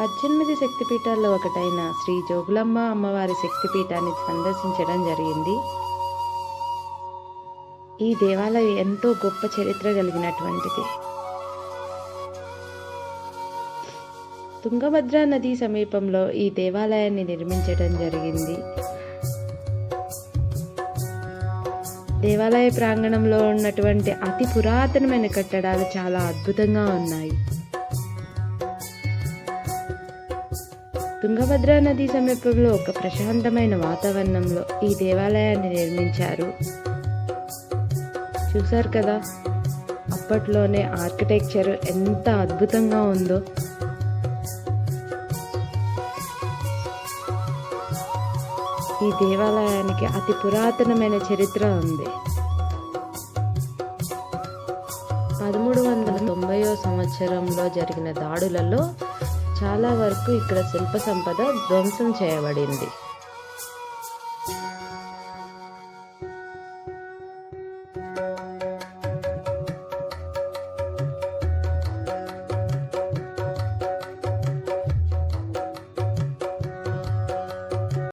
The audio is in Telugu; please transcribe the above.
పద్దెనిమిది శక్తిపీఠాల్లో ఒకటైన శ్రీ జోగులమ్మ అమ్మవారి శక్తిపీఠాన్ని సందర్శించడం జరిగింది. ఈ దేవాలయం ఎంతో గొప్ప చరిత్ర కలిగినటువంటిది. తుంగభద్ర నది సమీపంలో ఈ దేవాలయాన్ని నిర్మించడం జరిగింది. దేవాలయ ప్రాంగణంలో ఉన్నటువంటి అతి పురాతనమైన కట్టడాలు చాలా అద్భుతంగా ఉన్నాయి. తుంగభద్ర నది సమీపంలో ఒక ప్రశాంతమైన వాతావరణంలో ఈ దేవాలయాన్ని నిర్మించారు. చూశారు కదా అప్పట్లోనే ఆర్కిటెక్చర్ ఎంత అద్భుతంగా ఉందో. ఈ దేవాలయానికి అతి పురాతనమైన చరిత్ర ఉంది. పదమూడు వందల తొంభైవ సంవత్సరంలో జరిగిన దాడులలో చాలా వరకు ఇక్కడ శిల్ప సంపద ధ్వంసం చేయబడింది.